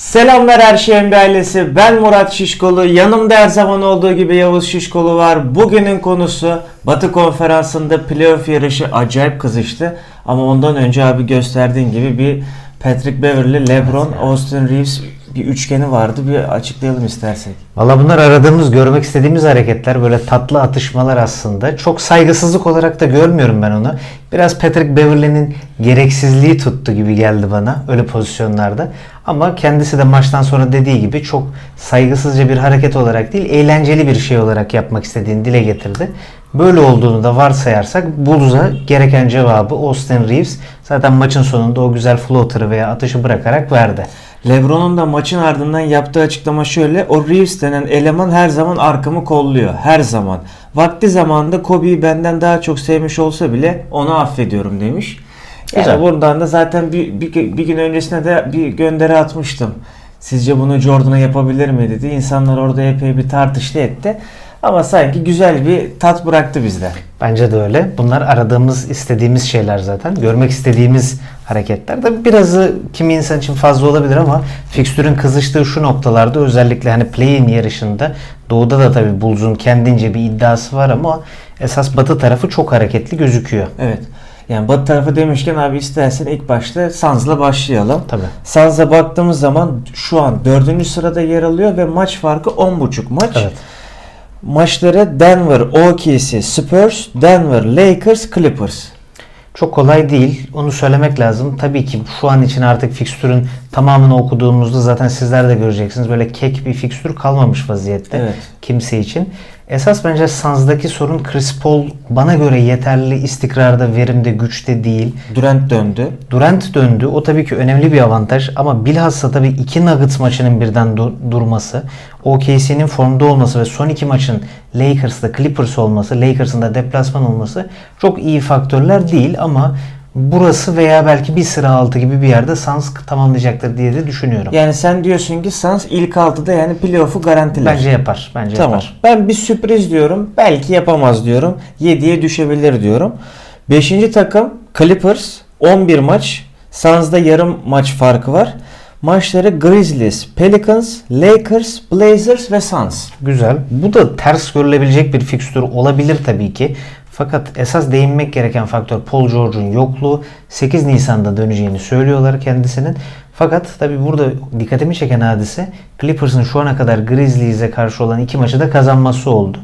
Selamlar her şeyin ailesi. Ben Murat Şişkolu. Yanımda her zaman olduğu gibi Yavuz Şişkolu var. Bugünün konusu Batı Konferansı'nda playoff yarışı acayip kızıştı. Ama ondan önce abi gösterdiğin gibi bir Patrick Beverly, LeBron, Austin Reeves bir üçgeni vardı. Bir açıklayalım istersek. Valla bunlar aradığımız, görmek istediğimiz hareketler. Böyle tatlı atışmalar aslında. Çok saygısızlık olarak da görmüyorum ben onu. Biraz Patrick Beverly'nin gereksizliği tuttu gibi geldi bana öyle pozisyonlarda. Ama kendisi de maçtan sonra dediği gibi çok saygısızca bir hareket olarak değil, eğlenceli bir şey olarak yapmak istediğini dile getirdi. Böyle olduğunu da varsayarsak Bulls'a gereken cevabı Austin Reeves zaten maçın sonunda o güzel floater'ı veya atışı bırakarak verdi. LeBron'un da maçın ardından yaptığı açıklama şöyle. O Reeves denen eleman her zaman arkamı kolluyor. Her zaman. Vakti zamanında Kobe'yi benden daha çok sevmiş olsa bile onu affediyorum demiş. Yani Güzel. buradan da zaten bir, bir, bir gün öncesine de bir gönderi atmıştım. Sizce bunu Jordan'a yapabilir mi dedi. İnsanlar orada epey bir tartıştı etti. Ama sanki güzel bir tat bıraktı bizde. Bence de öyle. Bunlar aradığımız, istediğimiz şeyler zaten. Görmek istediğimiz hareketler. Tabii birazı kimi insan için fazla olabilir ama fikstürün kızıştığı şu noktalarda özellikle hani play-in yarışında Doğu'da da tabii Bulls'un kendince bir iddiası var ama esas Batı tarafı çok hareketli gözüküyor. Evet. Yani batı tarafı demişken abi istersen ilk başta Suns'la başlayalım. Tabii. Suns'a baktığımız zaman şu an dördüncü sırada yer alıyor ve maç farkı 10.5 maç. Evet. Maçları Denver, OKC, Spurs, Denver, Lakers, Clippers. Çok kolay değil. Onu söylemek lazım. Tabii ki şu an için artık fikstürün tamamını okuduğumuzda zaten sizler de göreceksiniz. Böyle kek bir fikstür kalmamış vaziyette Evet. kimse için. Esas bence Suns'daki sorun Chris Paul bana göre yeterli istikrarda, verimde, güçte değil. Durant döndü. Durant döndü. O tabii ki önemli bir avantaj ama bilhassa tabii iki Nuggets maçının birden du- durması, OKC'nin formda olması ve son iki maçın Lakers'da Clippers olması, Lakers'ın da deplasman olması çok iyi faktörler değil ama burası veya belki bir sıra altı gibi bir yerde Suns tamamlayacaktır diye de düşünüyorum. Yani sen diyorsun ki Suns ilk altıda yani playoff'u garantiler. Bence yapar. Bence Tamam. yapar. Ben bir sürpriz diyorum. Belki yapamaz diyorum. 7'ye düşebilir diyorum. Beşinci takım Clippers 11 maç. Suns'da yarım maç farkı var. Maçları Grizzlies, Pelicans, Lakers, Blazers ve Suns. Güzel. Bu da ters görülebilecek bir fikstür olabilir tabii ki. Fakat esas değinmek gereken faktör Paul George'un yokluğu. 8 Nisan'da döneceğini söylüyorlar kendisinin. Fakat tabii burada dikkatimi çeken hadise Clippers'ın şu ana kadar Grizzlies'e karşı olan iki maçı da kazanması oldu.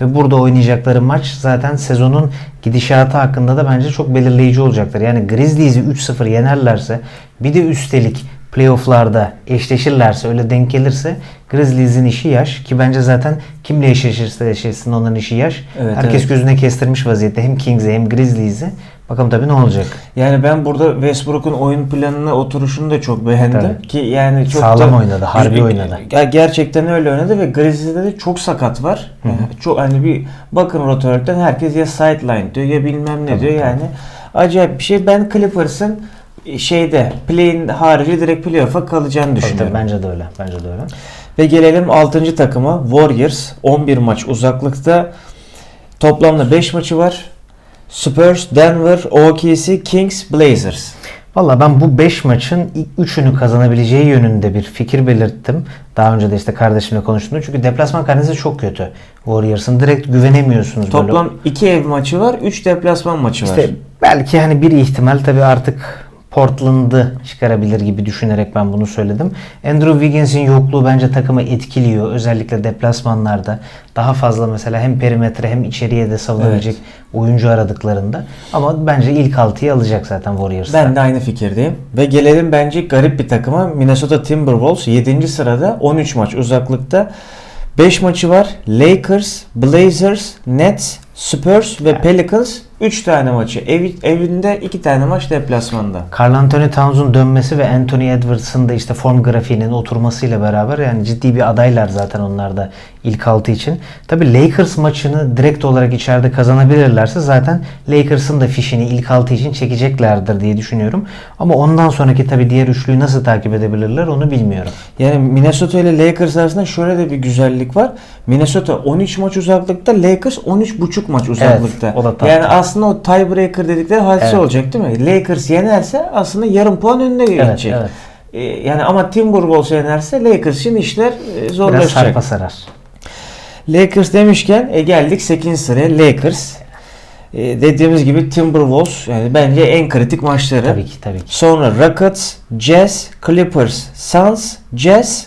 Ve burada oynayacakları maç zaten sezonun gidişatı hakkında da bence çok belirleyici olacaktır. Yani Grizzlies'i 3-0 yenerlerse bir de üstelik playofflarda eşleşirlerse öyle denk gelirse Grizzlies'in işi yaş ki bence zaten kimle eşleşirse eşleşsin onların işi yaş. Evet, Herkes evet. gözüne kestirmiş vaziyette hem Kings'e hem Grizzlies'e. Bakalım tabii ne olacak. Yani ben burada Westbrook'un oyun planına oturuşunu da çok beğendim. Tabii. Ki yani çok Sağlam da- oynadı, harbi oynadı. Ya gerçekten öyle oynadı ve Grizzlies'de de çok sakat var. Yani çok hani bir bakın rotaörtten herkes ya sideline diyor ya bilmem ne Tabii, diyor tabii. yani. Acayip bir şey. Ben Clippers'ın şeyde play'in harici direkt playoff'a kalacağını düşünüyorum. tabii, bence de öyle. Bence de öyle. Ve gelelim 6. takıma Warriors 11 maç uzaklıkta. Toplamda 5 maçı var. Spurs, Denver, OKC, Kings, Blazers. Valla ben bu 5 maçın ilk 3'ünü kazanabileceği yönünde bir fikir belirttim. Daha önce de işte kardeşimle konuştum. Çünkü deplasman karnesi çok kötü. Warriors'ın direkt güvenemiyorsunuz. Toplam 2 ev maçı var, 3 deplasman maçı var. İşte belki hani bir ihtimal tabii artık Portland'ı çıkarabilir gibi düşünerek ben bunu söyledim. Andrew Wiggins'in yokluğu bence takımı etkiliyor. Özellikle deplasmanlarda daha fazla mesela hem perimetre hem içeriye de savunabilecek oyuncu aradıklarında. Ama bence ilk 6'yı alacak zaten Warriors. Ben de aynı fikirdeyim. Ve gelelim bence garip bir takıma. Minnesota Timberwolves 7. sırada 13 maç uzaklıkta. 5 maçı var. Lakers, Blazers, Nets, Spurs ve Pelicans 3 tane maçı. Ev, evinde 2 tane maç deplasmanda. Carl Anthony Towns'un dönmesi ve Anthony Edwards'ın da işte form grafiğinin oturmasıyla beraber yani ciddi bir adaylar zaten onlar da ilk altı için. Tabi Lakers maçını direkt olarak içeride kazanabilirlerse zaten Lakers'ın da fişini ilk altı için çekeceklerdir diye düşünüyorum. Ama ondan sonraki tabi diğer üçlüyü nasıl takip edebilirler onu bilmiyorum. Yani Minnesota ile Lakers arasında şöyle de bir güzellik var. Minnesota 13 maç uzaklıkta, Lakers 13,5 maç uzaklıkta. o da yani aslında o tiebreaker dedikleri hadise Evet. olacak değil mi? Lakers yenerse aslında yarım puan önüne Evet, geçecek. evet. E, yani ama Timberwolves yenerse Lakers için işler e, Biraz zorlaşacak. sarpa sarar. Lakers demişken e, geldik 8. sıraya Lakers. E, dediğimiz gibi Timberwolves yani bence en kritik maçları. Tabii ki tabii ki. Sonra Rockets, Jazz, Clippers, Suns, Jazz.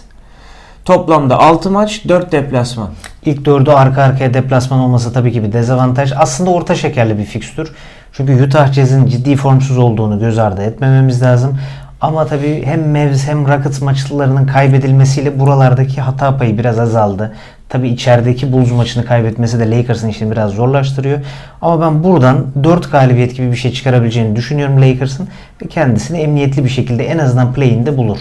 Toplamda 6 maç, 4 deplasman. İlk dördü arka arkaya deplasman olması tabii ki bir dezavantaj. Aslında orta şekerli bir fikstür. Çünkü Utah Jazz'in ciddi formsuz olduğunu göz ardı etmememiz lazım. Ama tabii hem Mavs hem Rockets maçlarının kaybedilmesiyle buralardaki hata payı biraz azaldı. Tabii içerideki Bulls maçını kaybetmesi de Lakers'ın işini biraz zorlaştırıyor. Ama ben buradan 4 galibiyet gibi bir şey çıkarabileceğini düşünüyorum Lakers'ın. Ve kendisini emniyetli bir şekilde en azından play'inde bulur.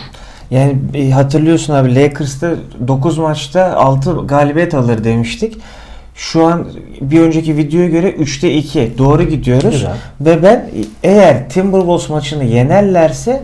Yani e, hatırlıyorsun abi Lakers'ta 9 maçta 6 galibiyet alır demiştik. Şu an bir önceki videoya göre 3'te 2 doğru gidiyoruz. Güzel. Ve ben eğer Timberwolves maçını yenerlerse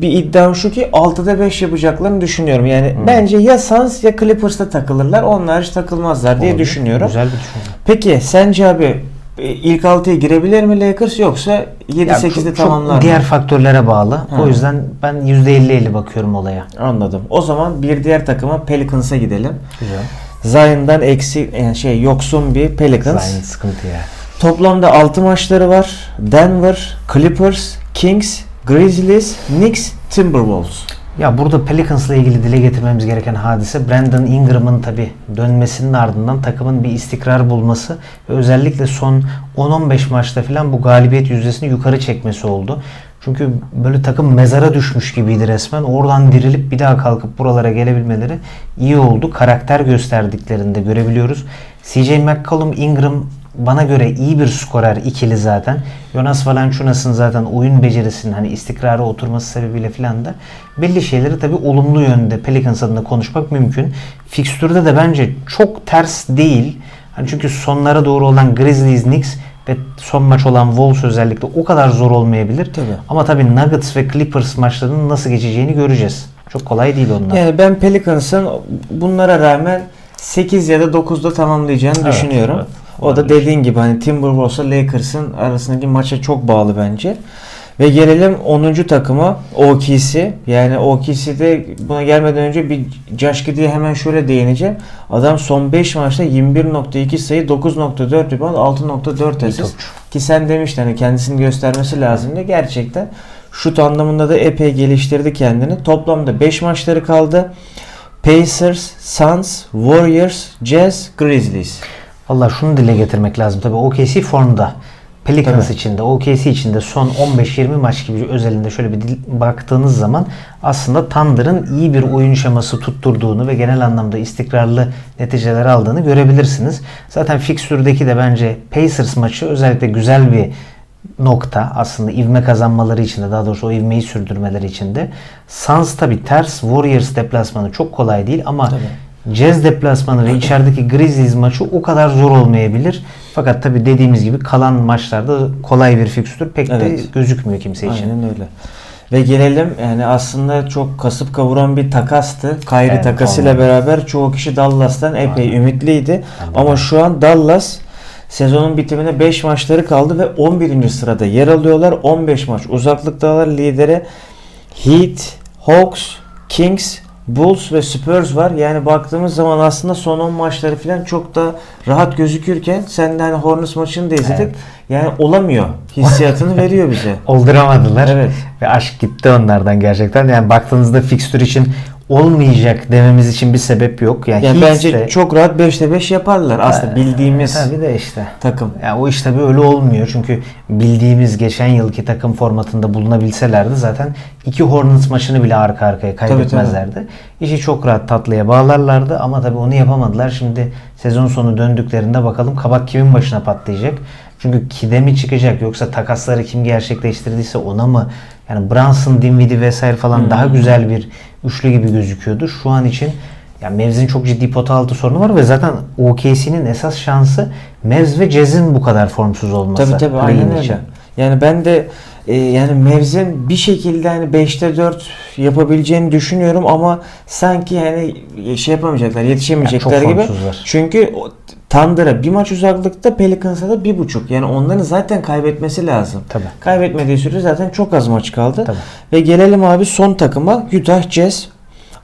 bir iddiam şu ki 6'da 5 yapacaklarını düşünüyorum. Yani Hmm. bence ya Suns ya Clippers'ta takılırlar. Onlar hiç takılmazlar diye Olabilir. düşünüyorum. Güzel bir düşünce. Peki sence abi e, ilk 6'ya girebilir mi Lakers yoksa Ya 7-8'de çok- çok tamamlar mı? Diğer faktörlere bağlı. Ha. O yüzden ben %50-50 bakıyorum olaya. Anladım. O zaman bir diğer takıma Pelicans'a gidelim. Güzel. Zion'dan eksi yani şey yoksun bir Pelicans. Zayn sıkıntı ya. Toplamda 6 maçları var. Denver, Clippers, Kings, Grizzlies, Knicks, Timberwolves. Ya burada Pelicans'la ilgili dile getirmemiz gereken hadise Brandon Ingram'ın tabi dönmesinin ardından takımın bir istikrar bulması ve özellikle son 10-15 maçta falan bu galibiyet yüzdesini yukarı çekmesi oldu. Çünkü böyle takım mezara düşmüş gibiydi resmen. Oradan dirilip bir daha kalkıp buralara gelebilmeleri iyi oldu. Karakter gösterdiklerini de görebiliyoruz. CJ McCollum, Ingram bana göre iyi bir skorer ikili zaten. Jonas Valanciunas'ın zaten oyun becerisinin hani istikrara oturması sebebiyle filan da belli şeyleri tabii olumlu yönde Pelicans adına konuşmak mümkün. Fikstürde de bence çok ters değil. Hani çünkü sonlara doğru olan Grizzlies, Knicks ve son maç olan Wolves özellikle o kadar zor olmayabilir. Tabii. Ama tabii Nuggets ve Clippers maçlarının nasıl geçeceğini göreceğiz. Çok kolay değil onlar. Yani ben Pelicans'ın bunlara rağmen 8 ya da 9'da tamamlayacağını Evet, düşünüyorum. evet. O da dediğin gibi hani Timberwolves'la Lakers'ın arasındaki maça çok bağlı bence. Ve gelelim 10. takıma OKC. Yani OKC'de buna gelmeden önce bir Josh Giddey'e hemen şöyle değineceğim. Adam son 5 maçta 21.2 sayı, 9.4 rebound, 6.4 asist. Ki sen demiştin hani kendisini göstermesi lazım diye. Gerçekten şut anlamında da epey geliştirdi kendini. Toplamda 5 maçları kaldı. Pacers, Suns, Warriors, Jazz, Grizzlies. Valla şunu dile getirmek lazım. Tabii OKC formda. Pelicans Tabii. içinde, OKC içinde son 15-20 maç gibi özelinde şöyle bir baktığınız zaman aslında Thunder'ın iyi bir oyun şeması tutturduğunu ve genel anlamda istikrarlı neticeler aldığını görebilirsiniz. Zaten fikstürdeki de bence Pacers maçı özellikle güzel bir nokta aslında ivme kazanmaları için de daha doğrusu o ivmeyi sürdürmeleri için de. Suns tabi ters Warriors deplasmanı çok kolay değil ama Jazz deplasmanı ve içerideki Grizzlies maçı o kadar zor olmayabilir. Fakat tabi dediğimiz gibi kalan maçlarda kolay bir fikstür pek de Evet. gözükmüyor kimse için. Aynen öyle. Ve gelelim yani aslında çok kasıp kavuran bir takastı. Kyrie Evet, takasıyla vallahi. beraber çoğu kişi Dallas'tan epey ümitliydi. Ama şu an Dallas sezonun bitimine 5 maçları kaldı ve 11. sırada yer alıyorlar. 15 maç uzaklıktalar. Lidere Heat, Hawks, Kings, Bulls ve Spurs var. Yani baktığımız zaman aslında son 10 maçları falan çok da rahat gözükürken sen de hani Hornets maçını da izledik. Evet. Yani olamıyor. Hissiyatını veriyor bize. Olduramadılar. Evet. Ve aşk gitti onlardan gerçekten. Yani baktığınızda fikstür için olmayacak dememiz için bir sebep yok. Yani, Yani bence de- çok rahat 5'te 5 yaparlar. Aslında bildiğimiz Tabii de işte. takım. Ya o iş tabii öyle olmuyor. Çünkü bildiğimiz geçen yılki takım formatında bulunabilselerdi zaten iki Hornets maçını bile arka arkaya kaybetmezlerdi. İşi çok rahat tatlıya bağlarlardı ama tabii onu yapamadılar. Şimdi sezon sonu döndüklerinde bakalım kabak kimin başına patlayacak. Çünkü kide mi çıkacak yoksa takasları kim gerçekleştirdiyse ona mı? Yani Brunson, Dinwiddie vesaire falan daha güzel bir üçlü gibi gözüküyordu. Şu an için yani Mavs'in çok ciddi pota altı sorunu var ve zaten OKC'nin esas şansı Mavs ve Jazz'in bu kadar formsuz olması. Tabii tabii aynen için. öyle. Yani ben de e, yani Mavs'in bir şekilde hani 5'te 4 yapabileceğini düşünüyorum ama sanki yani şey yapamayacaklar, yetişemeyecekler Yani gibi. Çünkü Thunder'a bir maç uzaklıkta Pelicans'a da bir buçuk. Yani onların zaten kaybetmesi lazım. Tabii. Kaybetmediği sürece zaten çok az maç kaldı. Tabii. Ve gelelim abi son takıma Utah Jazz.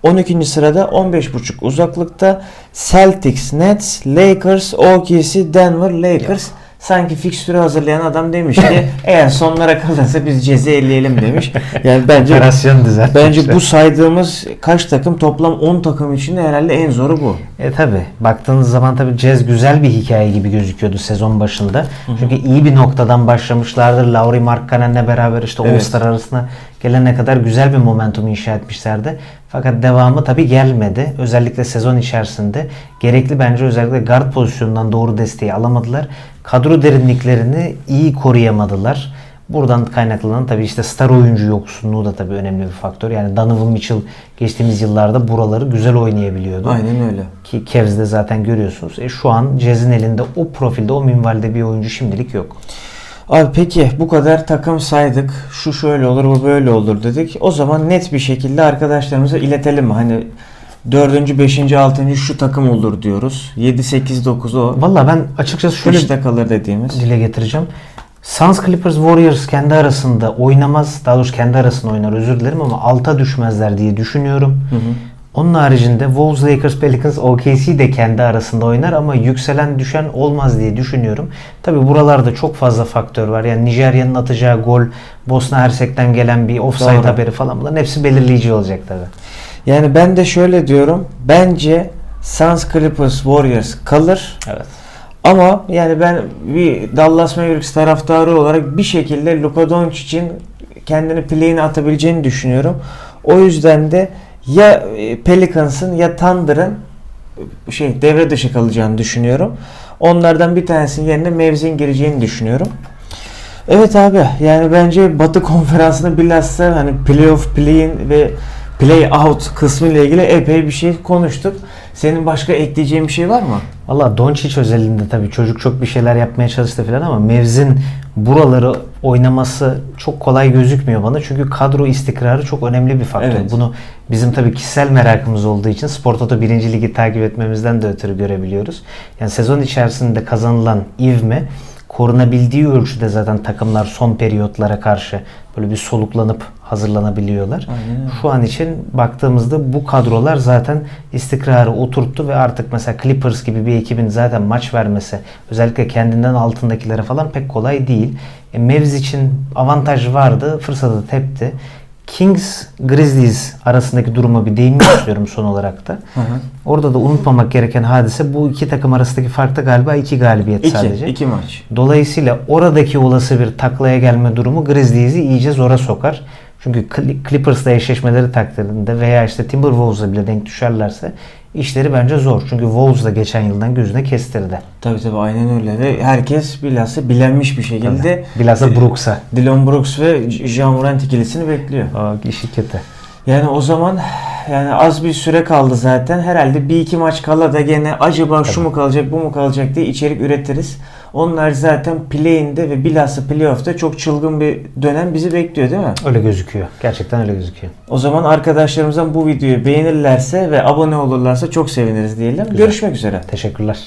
12. sırada 15.5 uzaklıkta Celtics, Nets, Lakers, OKC, Denver, Lakers. Sanki fikstürü hazırlayan adam demiş ki eğer sonlara kalırsa biz Jazz'i eleyelim demiş. Yani bence Operasyon bence bu saydığımız kaç takım toplam 10 takım içinde herhalde en zoru bu. E tabi baktığınız zaman tabi Jazz güzel bir hikaye gibi gözüküyordu sezon başında. Çünkü iyi bir noktadan başlamışlardır. Lauri Markkanen'le beraber işte Evet. All-Star arasına gelene kadar güzel bir momentum inşa etmişlerdi. Fakat devamı tabi gelmedi. Özellikle sezon içerisinde gerekli bence özellikle guard pozisyonundan doğru desteği alamadılar. Kadro derinliklerini iyi koruyamadılar. Buradan kaynaklanan tabii işte star oyuncu yoksunluğu da tabii önemli bir faktör. Yani Donovan Mitchell geçtiğimiz yıllarda buraları güzel oynayabiliyordu. Aynen öyle. Ki Cavs'de zaten görüyorsunuz. E şu an Jazz'in elinde o profilde, o minvalde bir oyuncu şimdilik yok. Abi peki bu kadar takım saydık. Şu şöyle olur, bu böyle olur dedik. O zaman net bir şekilde arkadaşlarımıza iletelim mi? Hani 4. 5. 6. şu takım olur diyoruz. 7 8 9 o. Valla ben açıkçası şöyle Dışta kalır dediğimiz. dile getireceğim. Suns Clippers Warriors kendi arasında oynamaz. Daha doğrusu kendi arasında oynar özür dilerim ama alta düşmezler diye düşünüyorum. Hı hı. Onun haricinde Wolves, Lakers, Pelicans, OKC de kendi arasında oynar ama yükselen düşen olmaz diye düşünüyorum. Tabi buralarda çok fazla faktör var. Yani Nijerya'nın atacağı gol, Bosna Hersek'ten gelen bir offside Doğru. haberi falan bunların hepsi belirleyici olacak tabi. Yani ben de şöyle diyorum. Bence Suns Clippers Warriors kalır. Evet. Ama yani ben bir Dallas Mavericks taraftarı olarak bir şekilde Luka Doncic'in kendini play'ine atabileceğini düşünüyorum. O yüzden de ya e, Pelicans'ın ya Thunder'ın e, şey devre dışı kalacağını düşünüyorum. Onlardan bir tanesinin yerine Mavs'in gireceğini düşünüyorum. Evet abi yani bence Batı konferansında bilhassa hani playoff, play-in ve play out kısmı ile ilgili epey bir şey konuştuk. Senin başka ekleyeceğin bir şey var mı? Valla Doncic özelinde tabii çocuk çok bir şeyler yapmaya çalıştı falan ama Mavs'in buraları oynaması çok kolay gözükmüyor bana. Çünkü kadro istikrarı çok önemli bir faktör. Evet. Bunu bizim tabii kişisel merakımız olduğu için Spor Toto 1. Ligi takip etmemizden de ötürü görebiliyoruz. Yani sezon içerisinde kazanılan ivme korunabildiği ölçüde zaten takımlar son periyotlara karşı böyle bir soluklanıp hazırlanabiliyorlar. Aynen. Şu an için baktığımızda bu kadrolar zaten istikrarı oturttu ve artık mesela Clippers gibi bir ekibin zaten maç vermesi özellikle kendinden altındakilere falan pek kolay değil. E, Mavs için avantaj vardı, fırsatı tepti. Kings Grizzlies arasındaki duruma bir değinmek istiyorum son olarak da. Hı hı. Orada da unutmamak gereken hadise bu iki takım arasındaki farkta galiba iki galibiyet İki, sadece. iki maç. Dolayısıyla oradaki olası bir taklaya gelme durumu Grizzlies'i iyice zora sokar. Çünkü Cl- Clippers'la eşleşmeleri takdirinde veya işte Timberwolves'la bile denk düşerlerse işleri bence zor. Çünkü Wolves da geçen yıldan gözüne kestirdi. Tabii tabii aynen öyle ve herkes bilhassa bilenmiş bir şekilde Bilhassa Brooks'a. Dylan Brooks ve Ja Morant ikilisini bekliyor. O işi kötü. Yani o zaman yani az bir süre kaldı zaten. Herhalde bir iki maç kala da gene acaba şu Tabii. mu kalacak bu mu kalacak diye içerik üretiriz. Onlar zaten play'inde ve bilhassa playoff'ta çok çılgın bir dönem bizi bekliyor değil mi? Öyle gözüküyor. Gerçekten öyle gözüküyor. O zaman arkadaşlarımızdan bu videoyu beğenirlerse ve abone olurlarsa çok seviniriz diyelim. Görüşmek üzere. Teşekkürler.